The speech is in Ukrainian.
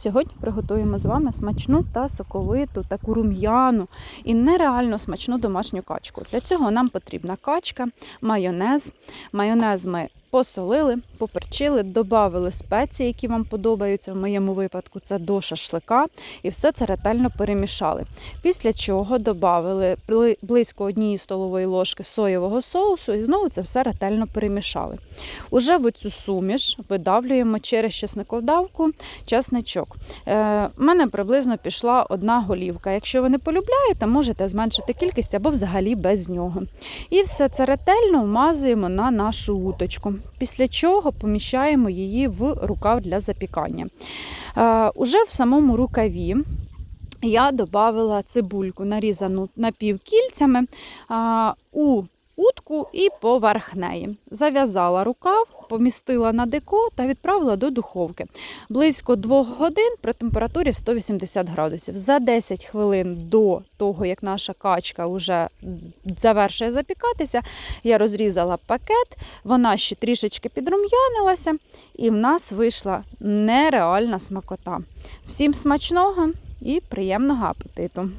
Сьогодні приготуємо з вами смачну та соковиту, таку рум'яну і нереально смачну домашню качку. Для цього нам потрібна качка, майонез. Майонез ми посолили, поперчили, додали спеції, які вам подобаються. В моєму випадку це до шашлика, і все це ретельно перемішали. Після чого додали близько однієї столової ложки соєвого соусу і знову це все ретельно перемішали. Уже в цю суміш видавлюємо через чесниковдавку чесничок. Е, У мене приблизно пішла одна голівка. Якщо ви не полюбляєте, можете зменшити кількість або взагалі без нього. І все це ретельно вмазуємо на нашу уточку. Після чого поміщаємо її в рукав для запікання. Е, Уже в самому рукаві. Я додала цибульку, нарізану напівкільцями а, у утку і поверх неї. Зав'язала рукав, помістила на деко та відправила до духовки. Близько 2 годин при температурі 180 градусів. За 10 хвилин до того, як наша качка вже завершує запікатися, я розрізала пакет, вона ще трішечки підрум'янилася, і в нас вийшла нереальна смакота. Всім смачного і приємного апетиту!